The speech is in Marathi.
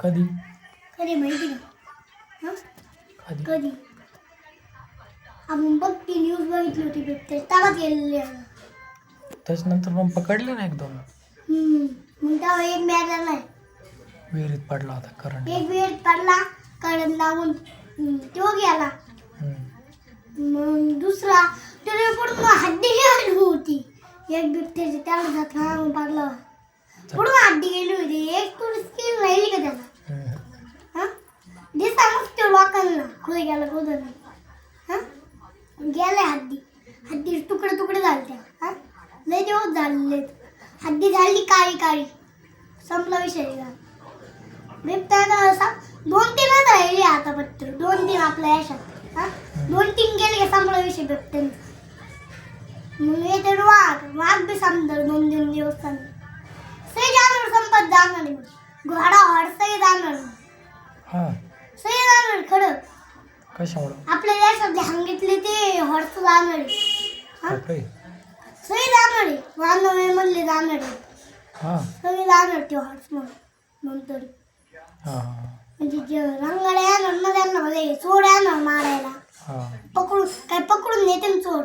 कधी? कधी माहिती का? हं? कधी? कधी? आपण बघ ती न्यूज बघितली होती बिबटे तेव्हाच गेलेले त्याच्यानंतर मग पकडले ना एक दोन. मग तेव्हा एक नाही विहिरीत पडला होता करंट एक वेळ पडला कळण लावून तो गेला. मग दुसरा त्याने पूर्ण हड्डी गेली होती. एक बिबट्याची त्याला घातला पडला. पूर्ण हड्डी गेली होती एक थोडी स्किन राहिली का त्याला हा दिसा मग तो लोकांना कुठे गेला कुठं नाही हा? गेले हड्डी हड्डी तुकडे तुकडे झाले त्या हा? लय दिवस झालेले हड्डी झाली काळी काळी. संपला विषय बिबट्यानं असा दोन तीनच राहिले आता पत्र. दोन तीन आपल्या याच्यात. हा? दोन तीन गेले का संपला विषय बिबट्यानं. मग येते वाघ. वाघ बी समजा दोन तीन दिवसांनी सही जाणार संपत जाणार. घोडा हॉर्स जाणार हा. सही जाणार खरं. कशामुळं? आपल्या देशातले सांगितले ते हॉर्स जाणार आहे. हा? बापरे सही जाणार आहे वानवे म्हणले आहे हा. सगळे ते हॉर्स म्हणून नंतर हा हा. म्हणजे जे रंगाड्या येणार ना त्यांना म्हणजे चोर येणार मारायला. हा. पकडून काय पकडून नेते ना चोर.